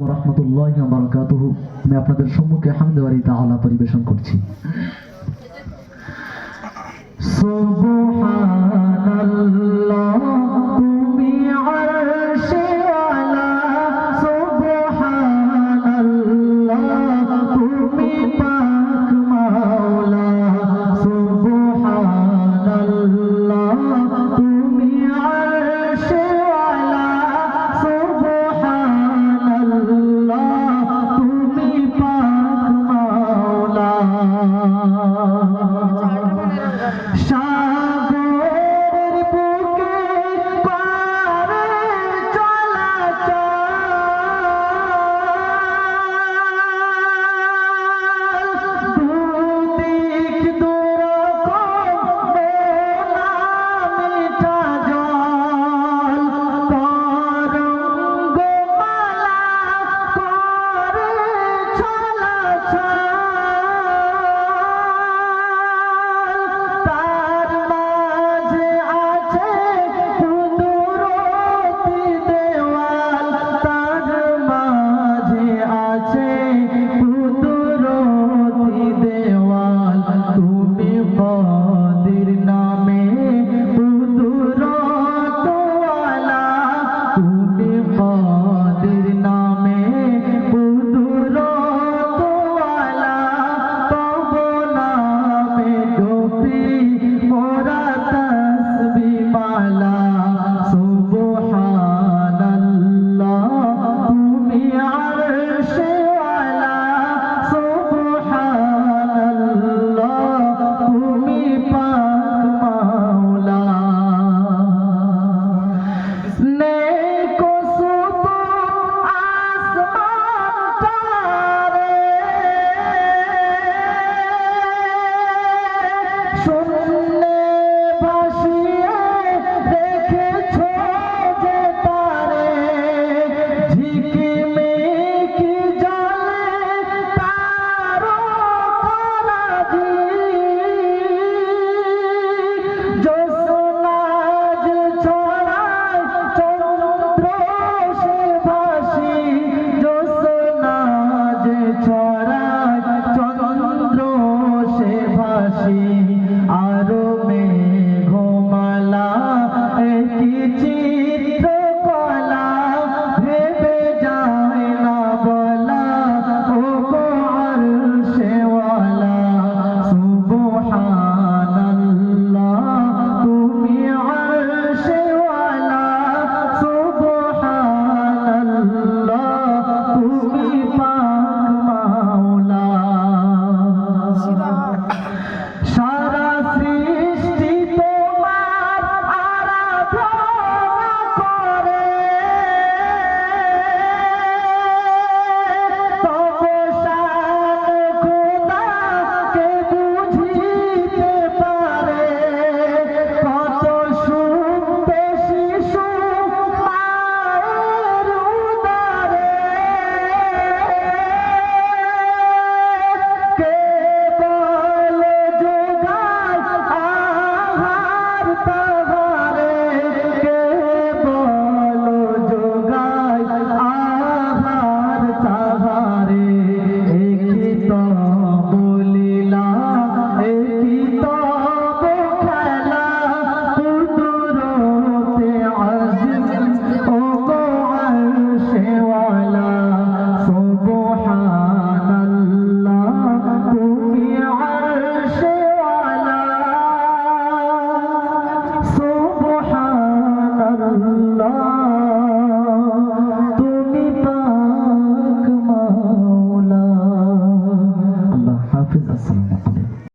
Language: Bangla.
রহমতুল্লাহ বারকাতুহ। আমি আপনাদের সম্মুখে হামদারি তাহলা পরিবেশন করছি। সবু shot.